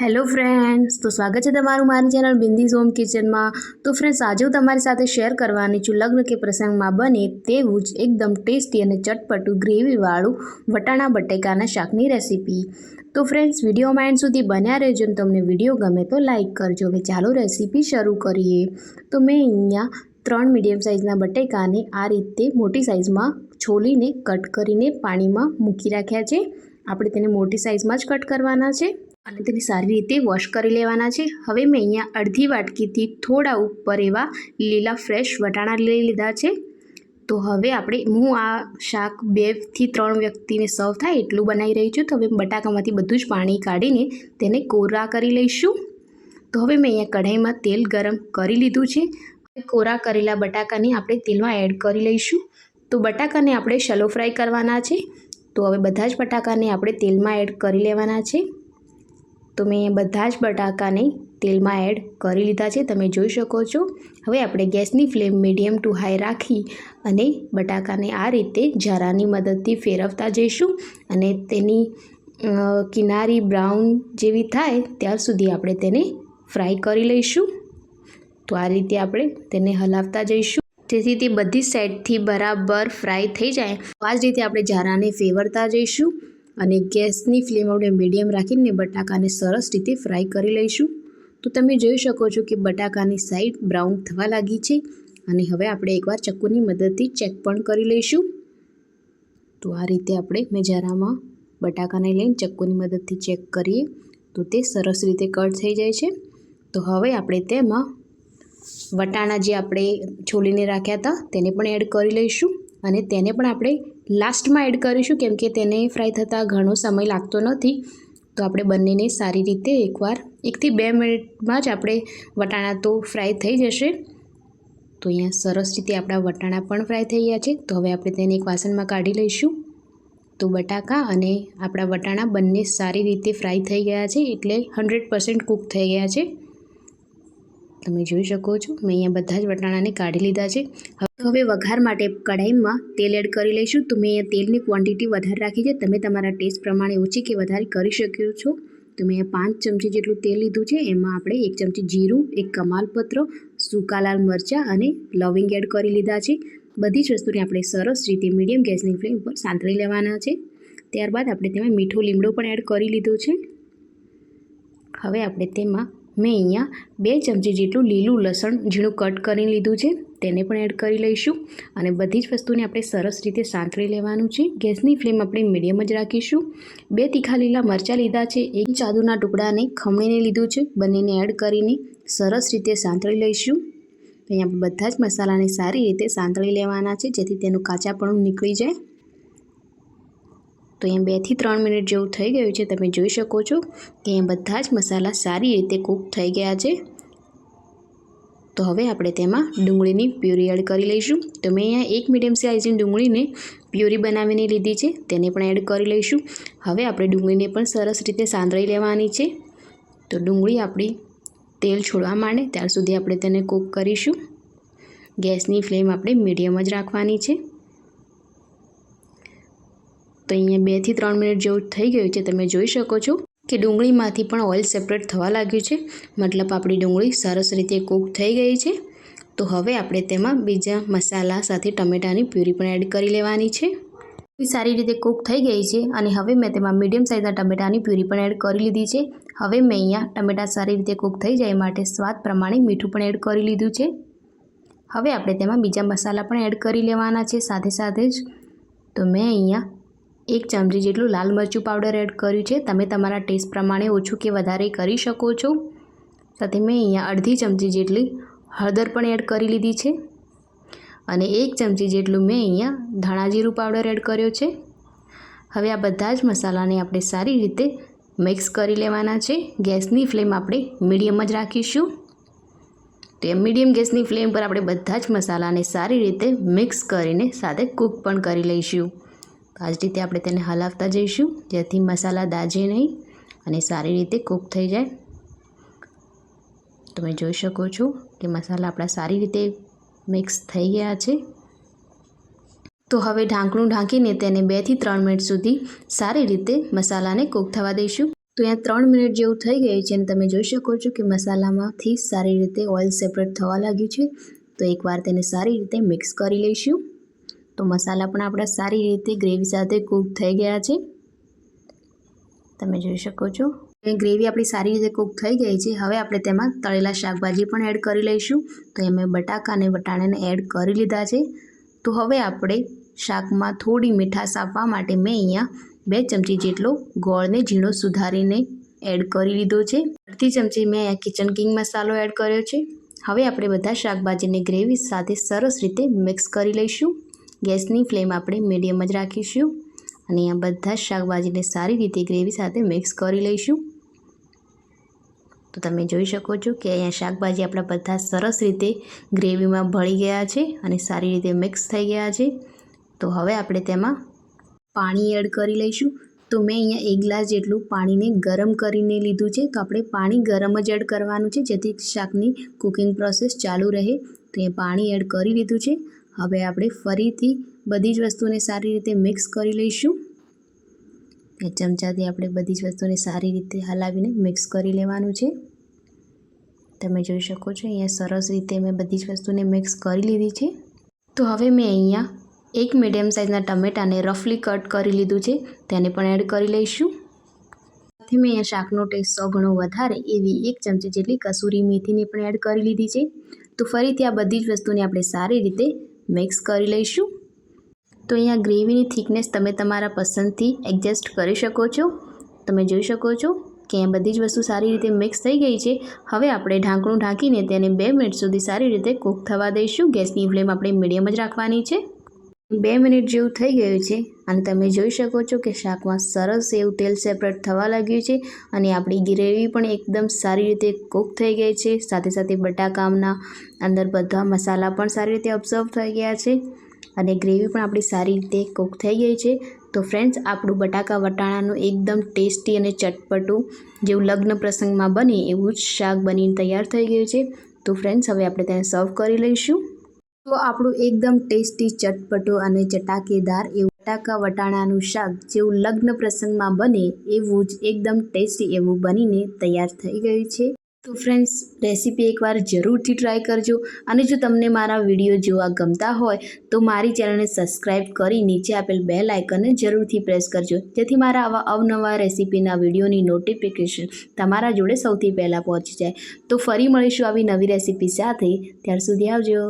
Hello friends તો સ્વાગત છે તમારું મારી ચેનલ બિંદીઝ હોમ કિચનમાં. તો ફ્રેન્ડ્સ આજે હું તમારી સાથે શેર કરવાની છું લગ્ન કે પ્રસંગમાં બને તેવું જ એકદમ ટેસ્ટી અને ચટપટું ગ્રેવીવાળું વટાણા બટેકાના શાકની રેસીપી તો ફ્રેન્ડ્સ વિડીયોમાં એન્ડ સુધી બન્યા રહેજો અને તમને વીડિયો ગમે તો લાઇક કરજો. હવે ચાલો રેસીપી શરૂ કરીએ. તો મેં અહીંયા ત્રણ મીડિયમ સાઇઝના બટેકાને આ રીતે મોટી સાઇઝમાં છોલીને કટ કરીને પાણીમાં મૂકી રાખ્યા છે. આપણે તેને મોટી સાઇઝમાં જ કટ કરવાના છે. અને તેને સારી રીતે વોશ કરી લેવાના છે. હવે મેં અહીંયા અડધી વાટકીથી થોડા ઉપર એવા લીલા ફ્રેશ વટાણા લઈ લીધા છે. તો હવે આપણે, હું આ શાક બેથી ત્રણ વ્યક્તિને સર્વ થાય એટલું બનાવી રહી છું. તો હવે બટાકામાંથી બધું જ પાણી કાઢીને તેને કોરા કરી લઈશું. તો હવે મેં અહીંયા કઢાઈમાં તેલ ગરમ કરી લીધું છે. કોરા કરેલા બટાકાને આપણે તેલમાં એડ કરી લઈશું. તો બટાકાને આપણે શલો ફ્રાય કરવાના છે. તો હવે બધા જ બટાકાને આપણે તેલમાં એડ કરી લેવાના છે. તો મેં બધા જ બટાકાને તેલમાં એડ કરી લીધા છે. તમે જોઈ શકો છો. હવે આપણે ગેસની ફ્લેમ મીડિયમ ટુ હાઈ રાખી અને બટાકાને આ રીતે જારાની મદદથી ફેરવતા જઈશું અને તેની કિનારી બ્રાઉન જેવી થાય ત્યાર સુધી આપણે તેને ફ્રાય કરી લઈશું. તો આ રીતે આપણે તેને હલાવતા જઈશું. જેથી તે બધી સેટથી બરાબર ફ્રાય થઈ જાય. આ જ રીતે આપણે જારાને ફેવરતા જઈશું. અને ગેસની ફ્લેમ આપણે મીડિયમ રાખીને બટાકાને સરસ રીતે ફ્રાય કરી લઈશું. તો તમે જોઈ શકો છો કે બટાકાની સાઈડ બ્રાઉન થવા લાગી છે અને હવે આપણે એકવાર ચક્કુની મદદથી ચેક પણ કરી લઈશું. તો આ રીતે આપણે મેજારામાં બટાકાને લઈને ચક્કુની મદદથી ચેક કરીએ તો તે સરસ રીતે કટ થઈ જાય છે. તો હવે આપણે તેમાં વટાણા જે આપણે છોલીને રાખ્યા હતા તેને પણ એડ કરી લઈશું અને તેને પણ આપણે લાસ્ટમાં એડ કરીશું, કેમ કે તેને ફ્રાય થતાં ઘણો સમય લાગતો નથી. તો આપણે બંનેને સારી રીતે એકવાર, એકથી બે મિનિટમાં જ આપણે વટાણા તો ફ્રાય થઈ જશે. તો અહીંયા સરસ રીતે આપણા વટાણા પણ ફ્રાય થઈ ગયા છે. તો હવે આપણે તેને એક વાસણમાં કાઢી લઈશું. તો બટાકા અને આપણા વટાણા બંને સારી રીતે ફ્રાય થઈ ગયા છે, એટલે હંડ્રેડ પર્સન્ટ કૂક થઈ ગયા છે. તમે જોઈ શકો છો. મેં અહીંયા બધા જ વટાણાને કાઢી લીધા છે. હવે વઘાર માટે કઢાઈમાં તેલ એડ કરી લઈશું. તો મેં અહીંયા તેલની ક્વોન્ટિટી વધારે રાખી છે. તમે તમારા ટેસ્ટ પ્રમાણે ઓછી કે વધારે કરી શકો છો. તો મેં અહીંયા પાંચ ચમચી જેટલું તેલ લીધું છે. એમાં આપણે એક ચમચી જીરું, એક કમાલપત્ર, સૂકા લાલ મરચાં અને લવિંગ એડ કરી લીધા છે. બધી જ વસ્તુને આપણે સરસ રીતે મીડિયમ ગેસની ફ્લેમ ઉપર સાંતળી લેવાના છે. ત્યારબાદ આપણે તેમાં મીઠો લીમડો પણ એડ કરી લીધો છે. હવે આપણે તેમાં મેં અહીંયા બે ચમચી જેટલું લીલું લસણ ઝીણું કટ કરી લીધું છે. તેને પણ એડ કરી લઈશું અને બધી જ વસ્તુને આપણે સરસ રીતે સાંતળી લેવાનું છે. ગેસની ફ્લેમ આપણે મીડિયમ જ રાખીશું. બે તીખા લીલા મરચાં લીધા છે. એક ચાદુના ટુકડાને ખમણીને લીધું છે. બંનેને એડ કરીને સરસ રીતે સાંતળી લઈશું. અહીંયા બધા જ મસાલાને સારી રીતે સાંતળી લેવાના છે જેથી તેનું કાચાપણું નીકળી જાય. તો અહીંયા બેથી ત્રણ મિનિટ જેવું થઈ ગયું છે, તમે જોઈ શકો છો કે અહીંયા બધા જ મસાલા સારી રીતે કૂક થઈ ગયા છે. તો હવે આપણે તેમાં ડુંગળીની પ્યુરી એડ કરી લઈશું. તો મેં અહીંયા એક મીડિયમ સાઇઝની ડુંગળીને પ્યુરી બનાવીને લીધી છે, તેને પણ એડ કરી લઈશું. હવે આપણે ડુંગળીને પણ સરસ રીતે સાંદળી લેવાની છે. તો ડુંગળી આપણી તેલ છોડવા માંડે, ત્યાર સુધી આપણે તેને કૂક કરીશું. ગેસની ફ્લેમ આપણે મીડિયમ જ રાખવાની છે. તો અહીંયા બેથી ત્રણ મિનિટ જેવું થઈ ગયું છે. તમે જોઈ શકો છો કે ડુંગળીમાંથી પણ ઓઇલ સેપરેટ થવા લાગ્યું છે. મતલબ આપણી ડુંગળી સરસ રીતે કૂક થઈ ગઈ છે. તો હવે આપણે તેમાં બીજા મસાલા સાથે ટમેટાની પ્યુરી પણ એડ કરી લેવાની છે. સારી રીતે કૂક થઈ ગઈ છે અને હવે મેં તેમાં મીડિયમ સાઇઝના ટમેટાની પ્યુરી પણ એડ કરી લીધી છે. હવે મેં અહીંયા ટમેટા સારી રીતે કૂક થઈ જાય માટે સ્વાદ પ્રમાણે મીઠું પણ એડ કરી લીધું છે. હવે આપણે તેમાં બીજા મસાલા પણ એડ કરી લેવાના છે સાથે સાથે જ. તો મેં અહીંયા એક ચમચી જેટલું લાલ મરચું પાવડર એડ કર્યું છે. તમે તમારા ટેસ્ટ પ્રમાણે ઓછું કે વધારે કરી શકો છો. સાથે મેં અહીંયા અડધી ચમચી જેટલી હળદર પણ એડ કરી લીધી છે. અને એક ચમચી જેટલું મેં અહીંયા ધાણા જીરું પાવડર એડ કર્યો છે. હવે આ બધા જ મસાલાને આપણે સારી રીતે મિક્સ કરી લેવાના છે. ગેસની ફ્લેમ આપણે મીડિયમ જ રાખીશું. તો એ મીડિયમ ગેસની ફ્લેમ પર આપણે બધા જ મસાલાને સારી રીતે મિક્સ કરીને સાથે કૂક પણ કરી લઈશું. તો આ જ રીતે આપણે તેને હલાવતા જઈશું. જેથી મસાલા દાજે નહીં અને સારી રીતે કૂક થઈ જાય. તમે જોઈ શકો છો કે મસાલા આપણા સારી રીતે મિક્સ થઈ ગયા છે. તો હવે ઢાંકણું ઢાંકીને તેને બેથી ત્રણ મિનિટ સુધી સારી રીતે મસાલાને કૂક થવા દઈશું. તો અહીંયા ત્રણ મિનિટ જેવું થઈ ગયું છે અને તમે જોઈ શકો છો કે મસાલામાંથી સારી રીતે ઓઇલ સેપરેટ થવા લાગ્યું છે. તો એકવાર તેને સારી રીતે મિક્સ કરી લઈશું. તો મસાલા પણ આપણા સારી રીતે ગ્રેવી સાથે કૂક થઈ ગયા છે. તમે જોઈ શકો છો. ગ્રેવી આપણી સારી રીતે કૂક થઈ ગઈ છે. હવે આપણે તેમાં તળેલા શાકભાજી પણ એડ કરી લઈશું. તો એ મેં બટાકા અને વટાણાને એડ કરી લીધા છે. તો હવે આપણે શાકમાં થોડી મીઠાશ આપવા માટે મેં અહીંયા બે ચમચી જેટલો ગોળને ઝીણો સુધારીને એડ કરી લીધો છે. અડધી ચમચી મેં અહીંયા કિચન કિંગ મસાલો એડ કર્યો છે. હવે આપણે બધા શાકભાજીને ગ્રેવી સાથે સરસ રીતે મિક્સ કરી લઈશું. ગેસની ફ્લેમ આપણે મીડિયમ જ રાખીશું અને અહીંયા બધા જ શાકભાજીને સારી રીતે ગ્રેવી સાથે મિક્સ કરી લઈશું. તો તમે જોઈ શકો છો કે અહીંયા શાકભાજી આપણા બધા સરસ રીતે ગ્રેવીમાં ભળી ગયા છે અને સારી રીતે મિક્સ થઈ ગયા છે. તો હવે આપણે તેમાં પાણી એડ કરી લઈશું. તો મેં અહીંયા એક ગ્લાસ જેટલું પાણીને ગરમ કરીને લીધું છે. તો આપણે પાણી ગરમ જ એડ કરવાનું છે જેથી શાકની કુકિંગ પ્રોસેસ ચાલુ રહે. તો એ પાણી એડ કરી લીધું છે. હવે આપણે ફરીથી બધી જ વસ્તુને સારી રીતે મિક્સ કરી લઈશું. એ ચમચાથી આપણે બધી જ વસ્તુને સારી રીતે હલાવીને મિક્સ કરી લેવાનું છે. તમે જોઈ શકો છો, અહીંયા સરસ રીતે મેં બધી જ વસ્તુને મિક્સ કરી લીધી છે. તો હવે મેં અહીંયા એક મીડિયમ સાઇઝના ટમેટાને રફલી કટ કરી લીધું છે, તેને પણ એડ કરી લઈશું. સાથે મેં અહીંયા શાકનો ટેસ્ટ સો ગણો વધારે, એવી એક ચમચી જેટલી કસૂરી મેથીને પણ એડ કરી લીધી છે. તો ફરીથી આ બધી જ વસ્તુને આપણે સારી રીતે મિક્સ કરી લઈશું. તો અહીંયા ગ્રેવીની થિકનેસ તમે તમારા પસંદથી એડજસ્ટ કરી શકો છો. તમે જોઈ શકો છો કે અહીંયા બધી જ વસ્તુ સારી રીતે મિક્સ થઈ ગઈ છે. હવે આપણે ઢાંકણું ઢાંકીને તેને બે મિનિટ સુધી સારી રીતે કૂક થવા દઈશું. ગેસની ફ્લેમ આપણે મીડિયમ જ રાખવાની છે. બે મિનિટ જેવું થઈ ગયું છે અને તમે જોઈ શકો છો કે શાકમાં સરસ એવું તેલ સેપરેટ થવા લાગ્યું છે અને આપણી ગ્રેવી પણ એકદમ સારી રીતે કૂક થઈ ગઈ છે. સાથે સાથે બટાકાના અંદર બધા મસાલા પણ સારી રીતે ઓબ્ઝર્વ થઈ ગયા છે અને ગ્રેવી પણ આપણી સારી રીતે કૂક થઈ ગઈ છે. તો ફ્રેન્ડ્સ આપણું બટાકા વટાણાનું એકદમ ટેસ્ટી અને ચટપટું જેવું લગ્ન પ્રસંગમાં બને એવું જ શાક બનીને તૈયાર થઈ ગયું છે. તો ફ્રેન્ડ્સ હવે આપણે તેને સર્વ કરી લઈશું. તો આપણું એકદમ ટેસ્ટી ચટપટો અને ચટાકેદાર એવું બટાકા વટાણાનું શાક જેવું લગ્ન પ્રસંગમાં બને એવું જ એકદમ ટેસ્ટી એવું બનીને તૈયાર થઈ ગયું છે. તો ફ્રેન્ડ્સ રેસીપી એકવાર જરૂરથી ટ્રાય કરજો અને જો તમને મારા વીડિયો જોવા ગમતા હોય તો મારી ચેનલને સબસ્ક્રાઈબ કરી નીચે આપેલ બે લાઇકનને જરૂરથી પ્રેસ કરજો. જેથી મારા આવા અવનવા રેસીપીના વિડીયોની નોટિફિકેશન તમારા જોડે સૌથી પહેલાં પહોંચી જાય. તો ફરી મળીશું આવી નવી રેસીપી સાથે. ત્યાર સુધી આવજો.